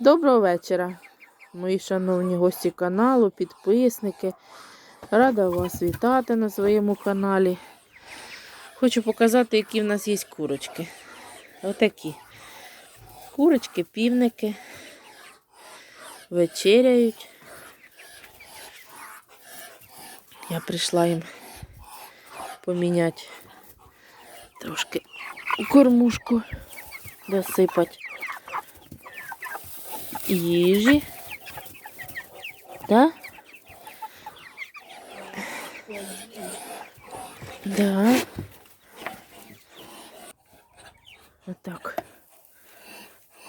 Доброго вечора, мої шановні гості каналу, підписники. Рада вас вітати на своєму каналі. Хочу показати, які в нас є курочки. Отакі. Курочки, півники. Вечеряють. Я прийшла їм поміняти трошки кормушку, досипати їжі. Да? Да. Отак.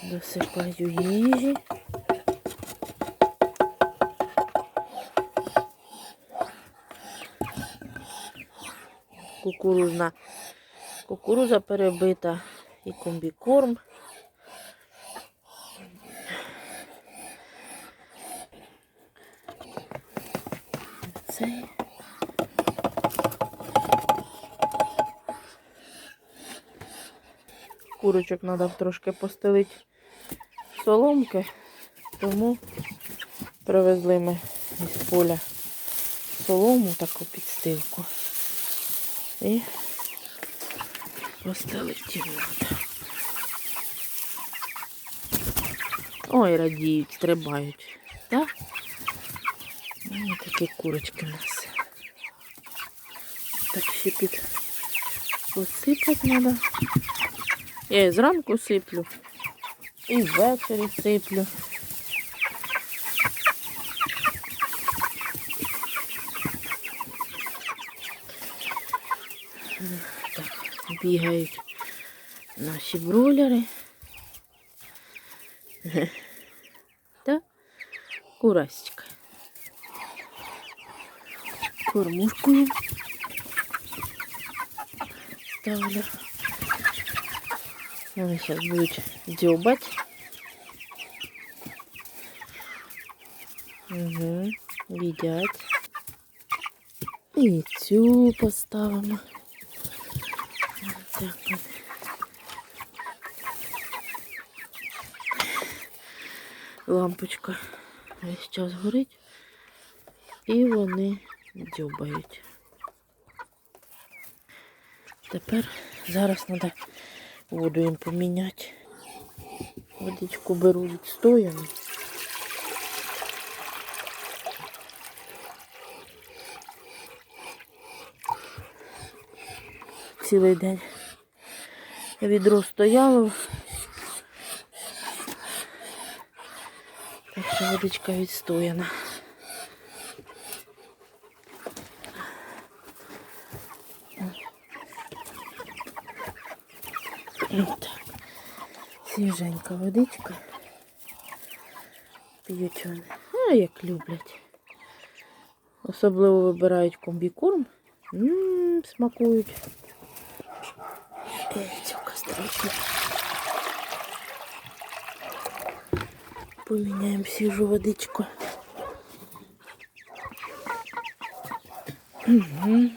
Досипаю їжі. Кукурузна. Кукуруза перебита і комбікорм. Цей. Курочок треба трошки постелити соломки, тому привезли ми із поля солому, таку підстилку. І постелити треба. Ой, радіють, стрибають. Так? Ось такі курочки у нас. Так ще під посипати треба. Я і зранку сиплю, і ввечері сиплю. Так, бігають наші бролери. Та курасечка. Кормушку їм ставлю. Вони зараз будуть дзьобати. Угу, їдять. І цю поставимо. Так. Лампочка весь час горить. І вони дзьобають. Тепер зараз треба воду їм поміняти. Водичку беру відстояну. Цілий день відро стояло. Так що водичка відстояна. Так. Свіженька водичка. П'ють вони. А як люблять. Особливо вибирають комбікорм. Ммм, смакують. Дивіться, кастрюлька. Поміняємо свіжу водичку. Угу.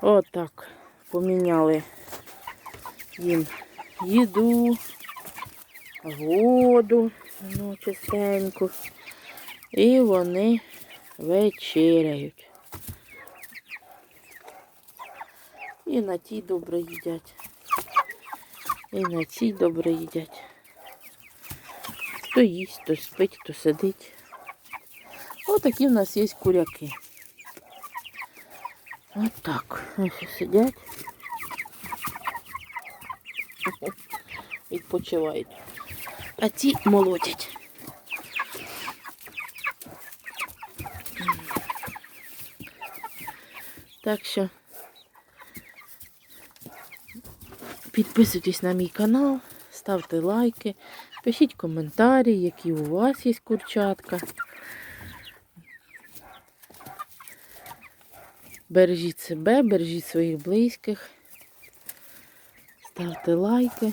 Отак. Поміняли їм їду, воду, ну, чистеньку. І вони вечеряють. І на тій добре їдять. І на цій добре їдять. Хто їсть, то спить, то сидить. Отакі в нас є куряки. Ось сидять. Відпочивають. А ці молотять. Так що підписуйтесь на мій канал, ставте лайки, пишіть коментарі, які у вас є курчатка. Бережіть себе, бережіть своїх близьких. Ставте лайки.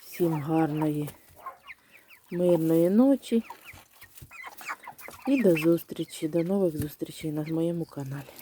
Всім гарної, мирної ночі. І до зустрічі, до нових зустрічей на моєму каналі.